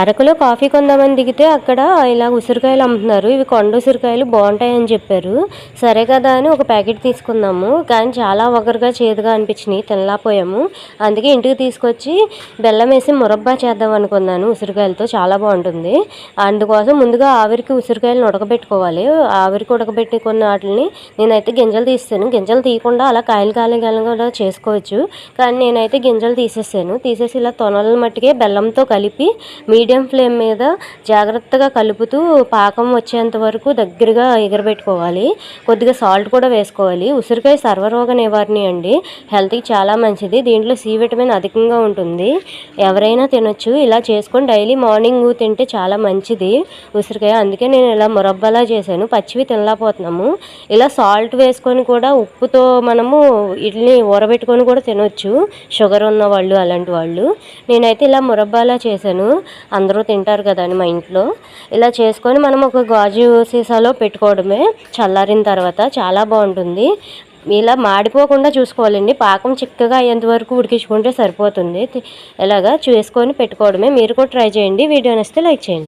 అరకులో కాఫీ కొందామని దిగితే అక్కడ ఇలా ఉసిరికాయలు అమ్ముతున్నారు. ఇవి కొండ ఉసిరికాయలు బాగుంటాయని చెప్పారు. సరే కదా అని ఒక ప్యాకెట్ తీసుకున్నాము కానీ చాలా ఒగరుగా చేదుగా అనిపించినాయి. తినలేకపోయాము. అందుకే ఇంటికి తీసుకొచ్చి బెల్లం వేసి మురబ్బా చేద్దాం అనుకున్నాను. ఉసిరికాయలతో చాలా బాగుంటుంది. అందుకోసం ముందుగా ఆవిరికి ఉసిరికాయలను ఉడకబెట్టుకోవాలి. ఆవిరికి ఉడకబెట్టుకున్న వాటిని నేనైతే గింజలు తీస్తాను. గింజలు తీయకుండా అలా కాయలు కాయలు కాయలు కూడా చేసుకోవచ్చు. కానీ నేనైతే గింజలు తీసేసాను. తీసేసి ఇలా తొనల మట్టికే బెల్లంతో కలిపి మీ మీడియం ఫ్లేమ్ మీద జాగ్రత్తగా కలుపుతూ పాకం వచ్చేంత వరకు దగ్గరగా ఎగరబెట్టుకోవాలి. కొద్దిగా సాల్ట్ కూడా వేసుకోవాలి. ఉసిరికాయ సర్వరోగ నివారణ అండి. హెల్త్కి చాలా మంచిది. దీంట్లో సి విటమిన్ అధికంగా ఉంటుంది. ఎవరైనా తినొచ్చు. ఇలా చేసుకొని డైలీ మార్నింగ్ తింటే చాలా మంచిది ఉసిరికాయ. అందుకే నేను ఇలా మురబ్బలా చేశాను. పచ్చివి తినలేకపోతున్నాము. ఇలా సాల్ట్ వేసుకొని కూడా ఉప్పుతో మనము ఇడ్లీ ఊరబెట్టుకొని కూడా తినొచ్చు. షుగర్ ఉన్న వాళ్ళు అలాంటి వాళ్ళు. నేనైతే ఇలా మురబ్బాలా చేశాను. అందరూ తింటారు కదా అని మా ఇంట్లో. ఇలా చేసుకొని మనం ఒక గాజు సీసాలో పెట్టుకోవడమే. చల్లారిన తర్వాత చాలా బాగుంటుంది. ఇలా మాడిపోకుండా చూసుకోవాలండి. పాకం చిక్కగా అయ్యేంత వరకు ఉడికించుకుంటే సరిపోతుంది. ఇలాగా చేసుకొని పెట్టుకోవడమే. మీరు కూడా ట్రై చేయండి. వీడియో నచ్చితే లైక్ చేయండి.